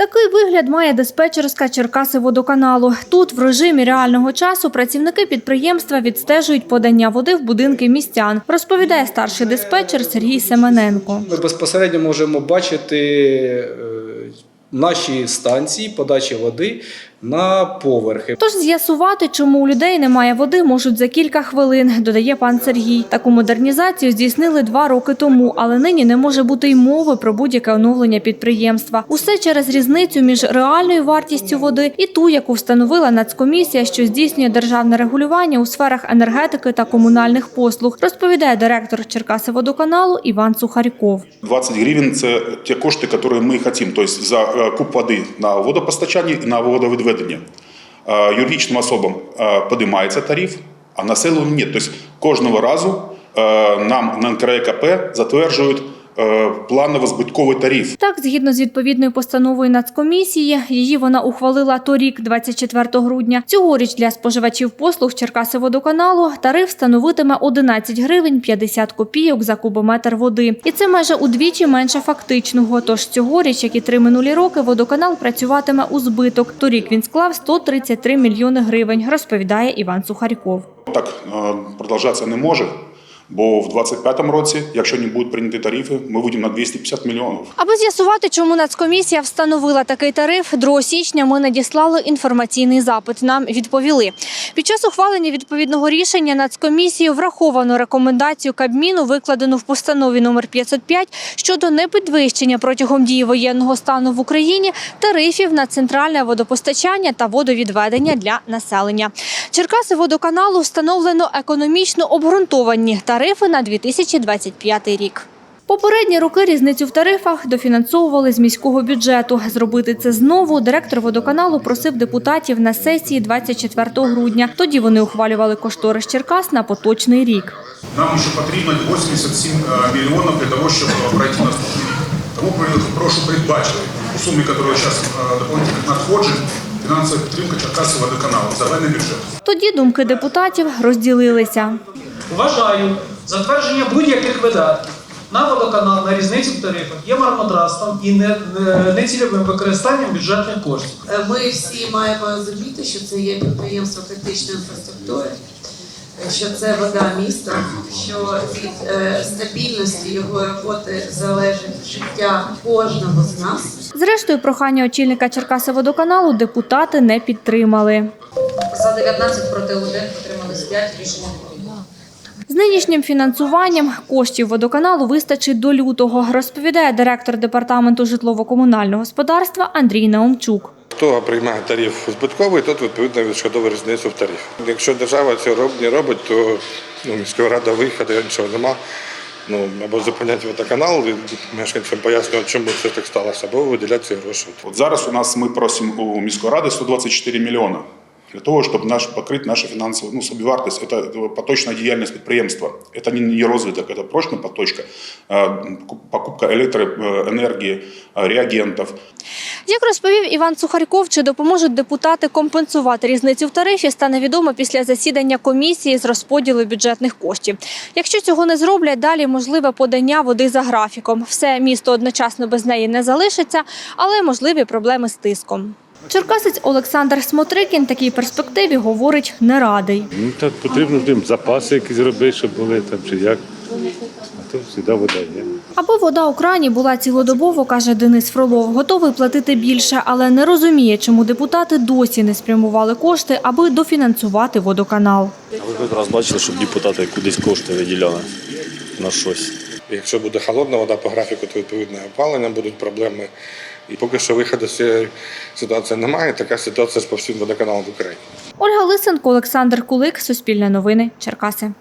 Такий вигляд має диспетчерська Черкаси водоканалу. Тут в режимі реального часу працівники підприємства відстежують подання води в будинки містян, розповідає старший диспетчер Сергій Семененко. Ми безпосередньо можемо бачити е, наші станції подачі води на поверхи. Тож з'ясувати, чому у людей немає води, можуть за кілька хвилин, додає пан Сергій. Таку модернізацію здійснили два роки тому, але нині не може бути й мови про будь-яке оновлення підприємства. Усе через різницю між реальною вартістю води і ту, яку встановила Нацкомісія, що здійснює державне регулювання у сферах енергетики та комунальних послуг, розповідає директор Черкасиводоканалу Іван Сухарьков. 20 гривень це ті кошти, які ми хочемо, тобто за е, куб води на водопостачання і на водовідведення. Е, Юридичним особам е, тариф, а населенню ні. Тобто кожного разу нам на НКРКП затверджують е, планово-збитковий тариф. Так, згідно з відповідною постановою Нацкомісії, її вона ухвалила торік, 24 грудня. Цьогоріч для споживачів послуг Черкасиводоканалу тариф становитиме 11 гривень 50 копійок за кубометр води. І це майже удвічі менше фактичного. Тож цьогоріч, як і три минулі роки, водоканал працюватиме у збиток. Торік він склав 133 мільйони гривень, розповідає Іван Сухарьков. Так е, продовжатися не може, бо в 2025 році, якщо не будуть прийняті тарифи, ми вийдемо на 250 мільйонів. Аби з'ясувати, чому Нацкомісія встановила такий тариф, 2 січня ми надіслали інформаційний запит. Нам відповіли. Під час ухвалення відповідного рішення Нацкомісією враховано рекомендацію Кабміну, викладену в постанові номер 505 щодо непідвищення протягом дії воєнного стану в Україні тарифів на центральне водопостачання та водовідведення для населення. Черкаси водоканалу встановлено економічно обґрунтовані тарифи на 2025 рік. Попередні роки різницю в тарифах дофінансовували з міського бюджету. Зробити це знову директор водоканалу просив депутатів на сесії 24 грудня. Тоді вони ухвалювали кошторис Черкас на поточний рік. Нам ще потрібно 87 е, мільйонів для того, щоб пройти наступний рік. Тому прошу передбачити у сумі, яка зараз е, дополнительних надходжень, фінансова підтримка Черкаси водоканалу, загальний бюджет. Тоді думки депутатів розділилися. Вважаю, затвердження будь-яких видатків на водоканал, на різницю в тарифах є марнотратством і не- не- нецільовим використанням бюджетних коштів. Е, Ми всі маємо розуміти, що це є підприємство критичної інфраструктури, е, що це вода міста, що від е, стабільності його роботи залежить життя кожного з нас. Зрештою, прохання очільника Черкаси водоканалу депутати не підтримали. За 19 проти 1 отрималось 5 рішення. З нинішнім фінансуванням коштів водоканалу вистачить до лютого, розповідає директор департаменту житлово-комунального господарства Андрій Наумчук. Хто приймає тариф збитковий, тот відповідно відшкодовує різницю в тарифі. Якщо держава роб- не робить, то ну, міська рада виходу іншого нема. Ну або зупиняти водоканал, і мешканцям пояснювати, чому це так сталося, або виділяти ці гроші. От зараз у нас ми просимо у міської ради 124 мільйони для того, щоб наш покрити нашу фінансову ну, собівартість. Це поточна діяльність підприємства. Це не, розвиток, це прочна поточка, е, покупка електроенергії, е, реагентів. Як розповів Іван Сухарьков, чи допоможуть депутати компенсувати різницю в тарифі, стане відомо після засідання комісії з розподілу бюджетних коштів. Якщо цього не зроблять, далі можливе подання води за графіком. Все місто одночасно без неї не залишиться, але можливі проблеми з тиском. Черкасець Олександр Смотрикін такій перспективі говорить не радий. Ну так потрібно тим запаси якісь робити, щоб були там чи як. А то завжди вода є. Аби вода у крані була цілодобово, каже Денис Фролов, готовий платити більше, але не розуміє, чому депутати досі не спрямували кошти, аби дофінансувати водоканал. А ви хоч раз бачили, щоб депутати кудись кошти виділяли на щось? Якщо буде холодна вода по графіку, то відповідно і опалення будуть проблеми. І поки що виходу з цієї ситуації немає. Така ситуація з по всім водоканалам в Україні. Ольга Лисенко, Олександр Кулик, Суспільне новини, Черкаси.